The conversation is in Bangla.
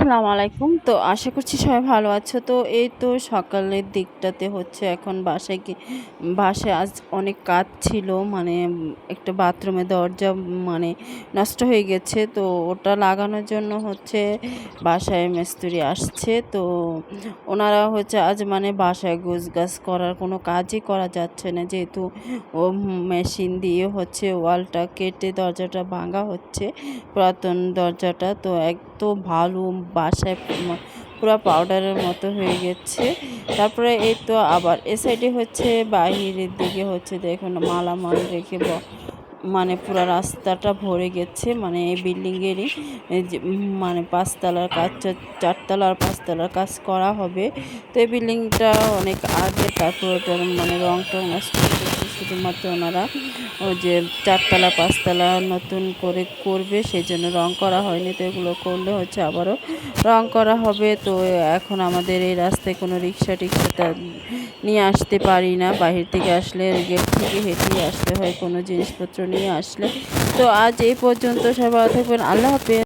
আসসালামু আলাইকুম। তো আশা করছি সবাই ভালো আছো। তো এই তো সকালের দিকটাতে হচ্ছে এখন বাসায় কি, বাসায় আজ অনেক কাজ ছিল মানে একটা বাথরুমে দরজা মানে নষ্ট হয়ে গেছে। তো ওটা লাগানোর জন্য হচ্ছে বাসায় মিস্ত্রি আসছে। তো ওনারা হচ্ছে আজ মানে বাসায় গোছ গাছ করার কোনো কাজই করা যাচ্ছে না। যেহেতু ও মেশিন দিয়ে হচ্ছে ওয়ালটা কেটে দরজাটা ভাঙা হচ্ছে, পুরাতন দরজাটা। তো এত ভালো বাসায় পুরো পাউডারের মতো হয়ে গেছে। তারপরে এই তো আবার, এ সাইডে হচ্ছে, বাহিরের দিকে হচ্ছে, দেখুন, মালামাল রেখে মানে পুরো রাস্তাটা ভরে গেছে মানে এই বিল্ডিংয়েরই মানে পাঁচতলার কাজ, চা- চারতলার পাঁচতলার কাজ করা হবে। তো এই বিল্ডিংটা অনেক আগে তারপর ওটার মানে রং টং শুধুমাত্র ওনারা ওই যে চারতলা, পাঁচতলা নতুন করে করবে, সেই জন্য রং করা হয়নি। তো এগুলো করলে হচ্ছে আবারও রং করা হবে। তো এখন আমাদের এই রাস্তায় কোনো রিক্সা টিক্সা নিয়ে আসতে পারি না। বাহির থেকে আসলে গেট থেকে হেঁটেই আসতে হয় কোনো জিনিসপত্র নিয়ে আসলে। তো আজ এই পর্যন্ত সবাই থাকবেন। আল্লাহ হাফেজ।